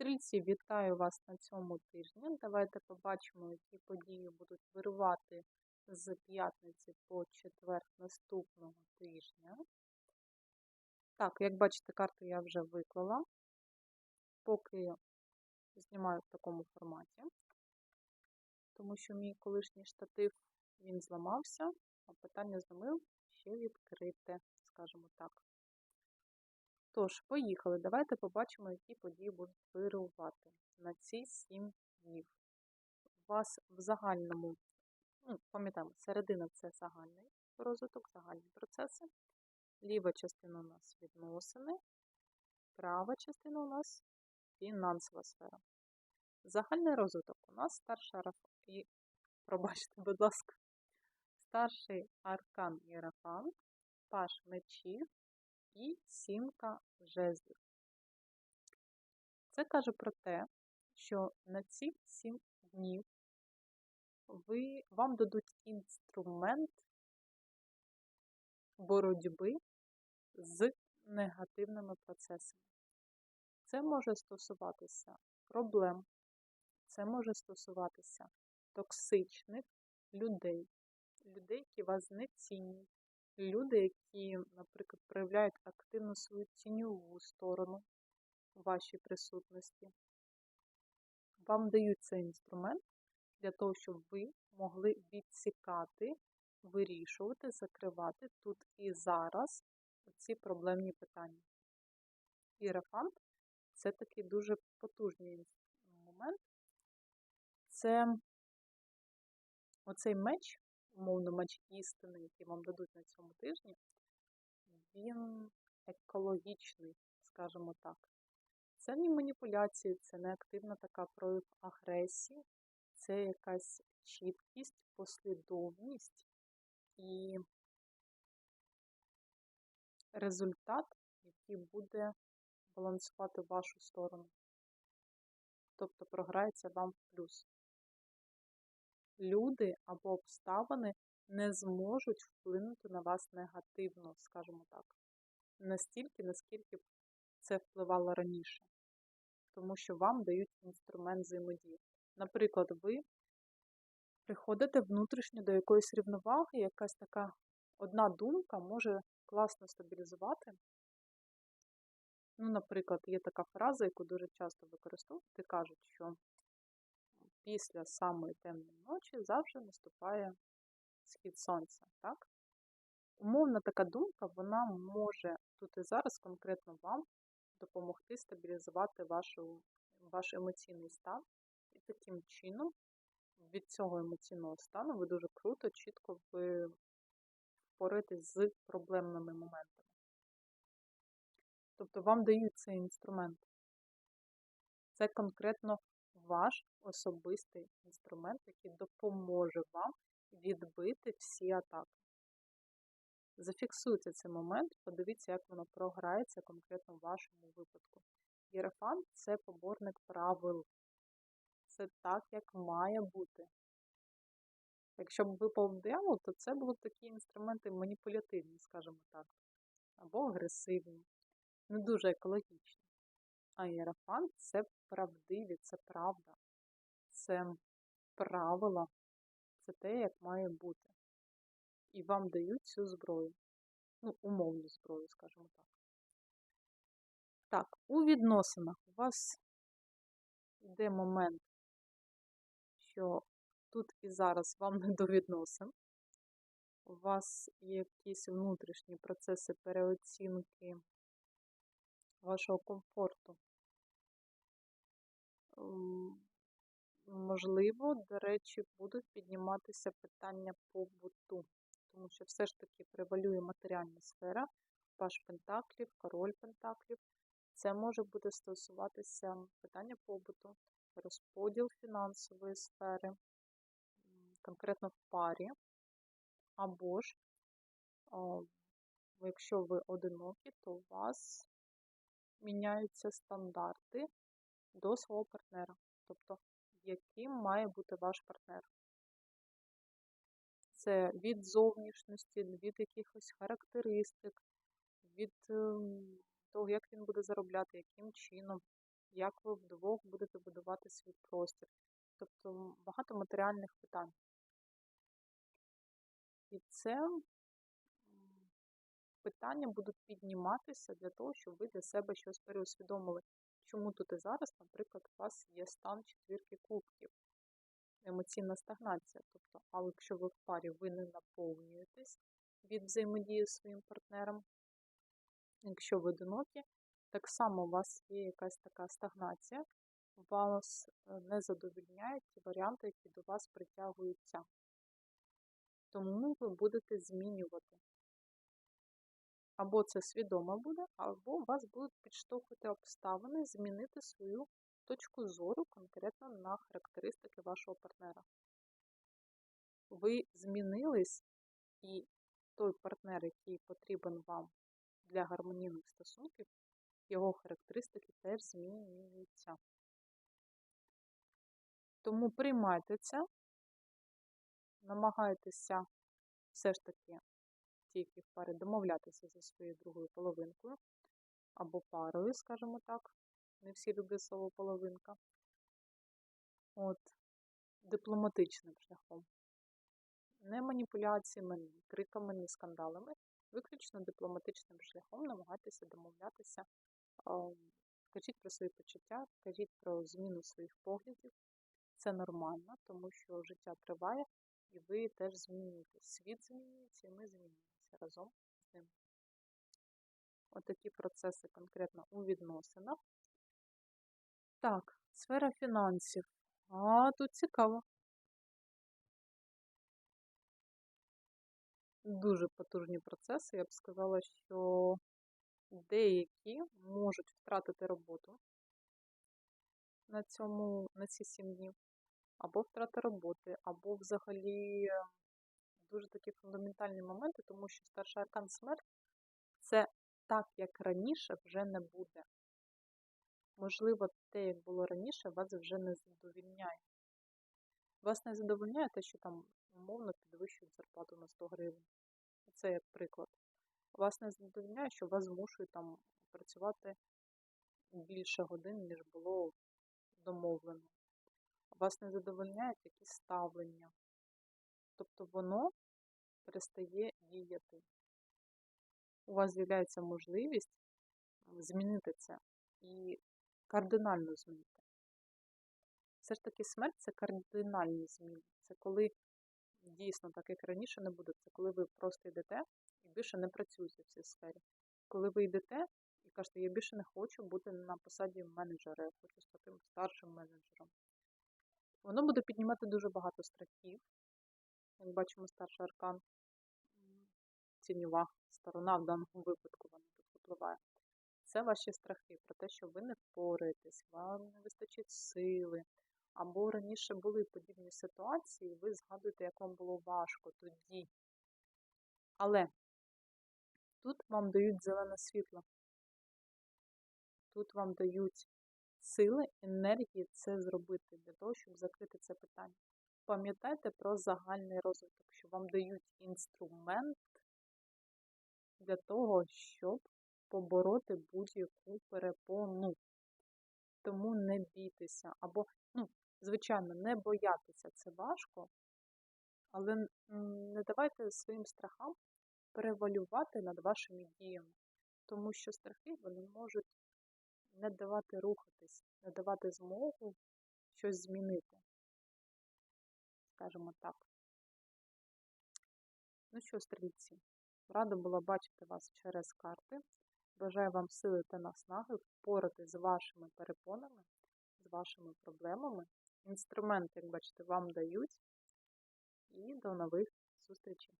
Стрільці, вітаю вас на цьому тижні. Давайте побачимо, які події будуть вирувати з п'ятниці по четвер наступного тижня. Так, як бачите, карту я вже виклала, поки знімаю в такому форматі, тому що мій колишній штатив він зламався, а питання з ним ще відкрите, скажімо так. Тож, поїхали. Давайте побачимо, які події будуть вирувати на ці 7 днів. У вас в загальному, ну, пам'ятаємо, середина це загальний розвиток, загальні процеси. Ліва частина у нас відносини, права частина у нас фінансова сфера. Загальний розвиток у нас старша і, пробачте, будь ласка, старший аркан Єрафант, паш мечів і сімка жезлів. Це каже про те, що на ці 7 днів ви, вам дадуть інструмент боротьби з негативними процесами. Це може стосуватися проблем, це може стосуватися токсичних людей, людей, які вас не цінять, люди, які, наприклад, проявляють активно свою тіньову сторону вашій присутності. Вам дають цей інструмент для того, щоб ви могли відсікати, вирішувати, закривати тут і зараз ці проблемні питання. Ірафант це такий дуже потужний момент. Це оцей меч, умовно меч істини, який вам дадуть на цьому тижні, він екологічний, скажімо так. Це не маніпуляції, це не активна така прояв агресії, це якась чіткість, послідовність і результат, який буде балансувати вашу сторону. Тобто програється вам в плюс. Люди або обставини не зможуть вплинути на вас негативно, скажімо так, настільки, наскільки б це впливало раніше, тому що вам дають інструмент взаємодії. Наприклад, ви приходите внутрішньо до якоїсь рівноваги, якась така одна думка може класно стабілізувати. Ну, Наприклад, є така фраза, яку дуже часто використовують, кажуть, що після самої темної ночі завжди наступає схід сонця. так? Умовна така думка, вона може тут і зараз конкретно вам допомогти стабілізувати вашу, ваш емоційний стан. І таким чином, від цього емоційного стану, ви дуже круто, чітко ви з проблемними моментами. Тобто вам дають цей інструмент. Це конкретно ваш особистий інструмент, який допоможе вам відбити всі атаки. Зафіксуйте цей момент, подивіться, як воно програється конкретно в вашому випадку. Єрофант це поборник правил. Це так, як має бути. Якщо б випав диявол, то це були б такі інструменти маніпулятивні, скажімо так, або агресивні, не дуже екологічні. А це правдиві, це правда, це правила, це те, як має бути і вам дають цю зброю. Ну, умовну зброю, скажімо так. Так, у відносинах у вас йде момент, що тут і зараз вам не до відносин. У вас є якісь внутрішні процеси переоцінки вашого комфорту. Можливо, до речі, будуть підніматися питання побуту. Тому що все ж таки превалює матеріальна сфера, паш Пентаклів, король Пентаклів. Це може бути стосуватися питання побуту, розподіл фінансової сфери, конкретно в парі, або ж, якщо ви одинокі, то у вас міняються стандарти до свого партнера. Тобто, яким має бути ваш партнер. Це від зовнішності, від якихось характеристик, від ем, того, як він буде заробляти, яким чином. як ви вдвох будете будувати свій простір. Тобто багато матеріальних питань. І це питання будуть підніматися для того, щоб ви для себе щось переусвідомили. Чому тут і зараз, наприклад, у вас є стан четвірки кубків, емоційна стагнація. Тобто, але якщо ви в парі ви не наповнюєтесь від взаємодії з своїм партнером, якщо ви одинокі, так само у вас є якась така стагнація, вас е, не задовільняють ті варіанти, які до вас притягуються. Тому ви будете змінювати. Або це свідомо буде, або вас будуть підштовхувати обставини змінити свою точку зору конкретно на характеристики вашого партнера. Ви змінились, і той партнер, який потрібен вам для гармонійних стосунків, його характеристики теж змінюються. Тому приймайте це, намагайтеся все ж таки ті, які домовлятися зі своєю другою половинкою або парою, скажімо так. Не всі люблять слово половинка. От, дипломатичним шляхом. Не маніпуляціями, не криками, не скандалами. Виключно дипломатичним шляхом намагайтеся домовлятися. Кажіть про свої почуття, кажіть про зміну своїх поглядів. Це нормально, тому що життя триває, і ви теж змінюєтесь. Світ змінюється, і ми змінюємося разом з ним. Отакі процеси конкретно у відносинах. Так, сфера фінансів. А, тут цікаво. Дуже потужні процеси. Я б сказала, що деякі можуть втратити роботу на цьому, на ці сім днів, або втрата роботи, або взагалі дуже такі фундаментальні моменти, тому що старший аркан смерть це так, як раніше, вже не буде. Можливо, те, як було раніше, вас вже не задовільняє. Вас не задовольняє те, що там умовно підвищують зарплату на 100 гривень. Це як приклад. Вас не задовольняє, що вас змушують там працювати більше годин, ніж було домовлено. Вас не задовольняють якісь ставлення. Тобто воно перестає діяти. У вас з'являється можливість змінити це і кардинально змінити. Все ж таки смерть це кардинальні зміни. Це коли дійсно, так як раніше не буде, це коли ви просто йдете і більше не працюєте в цій сфері. Коли ви йдете і кажете, я більше не хочу бути на посаді менеджера, я хочу стати старшим менеджером. Воно буде піднімати дуже багато страхів. Як бачимо, старший аркан, тіньова сторона в даному випадку вона тут випливає. Це ваші страхи про те, що ви не впораєтесь, вам не вистачить сили. Або раніше були подібні ситуації, ви згадуєте, як вам було важко тоді. Але тут вам дають зелене світло. Тут вам дають сили, енергії це зробити для того, щоб закрити це питання. Пам'ятайте про загальний розвиток, що вам дають інструмент для того, щоб побороти будь-яку перепону. Тому не бійтеся. Або, ну, звичайно, не боятися це важко, але не давайте своїм страхам перевалювати над вашими діями. Тому що страхи вони можуть не давати рухатись, не давати змогу щось змінити. Скажімо так. Ну що, стрільці, рада була бачити вас через карти. Бажаю вам сили та наснаги впорати з вашими перепонами, з вашими проблемами. Інструменти, як бачите, вам дають. І до нових зустрічей!